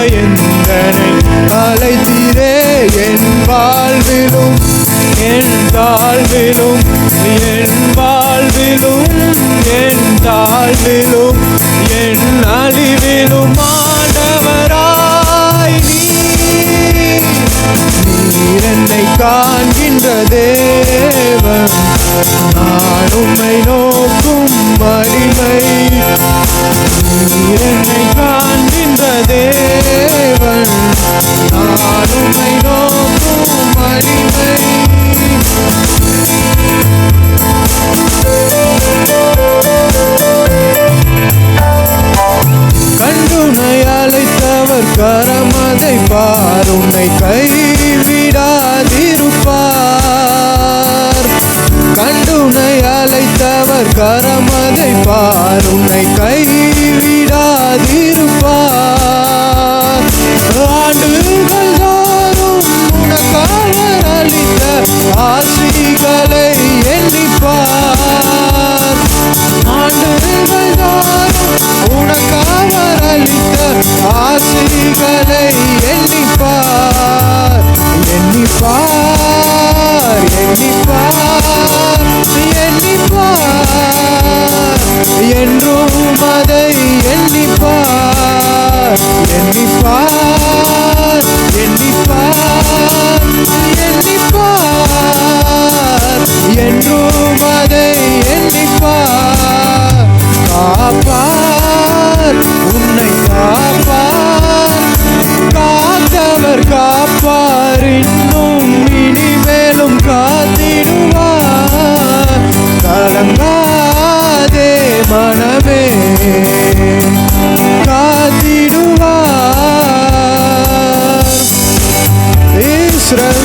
அன்பாய் எந்தனை அழைத்தீரே என் வாழ்விலும் என் தாழ்விலும் என் வாழ்விலும் என் தாழ்விலும் என் அழிவிலும் ஆண்டவராய் நீர் என்னை காண்கின்ற தேவன் நான் உம்மை நோக்கும் அடிமை நீர் என்னை நான் நோக்கும் அடிமை கண்டுனை அழைத்தவர் கரமதை பார் உன்னை கைவிடாதிருப்பார் கண்டுனை அழைத்தவர் கரமதை பார் உன்னை ஆசைகளை எண்ணிப்பார். எண்ணிப்பார் எண்ணிப்பார் எண்ணிப்பார். என்றும் அதை எண்ணிப்பார். எண்ணிப்பார் எண்ணிப்பார் எண்ணிப்பார். என்றும் Sıra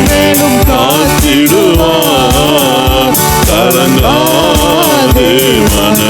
இனிமேலும் காத்திடுவார் மன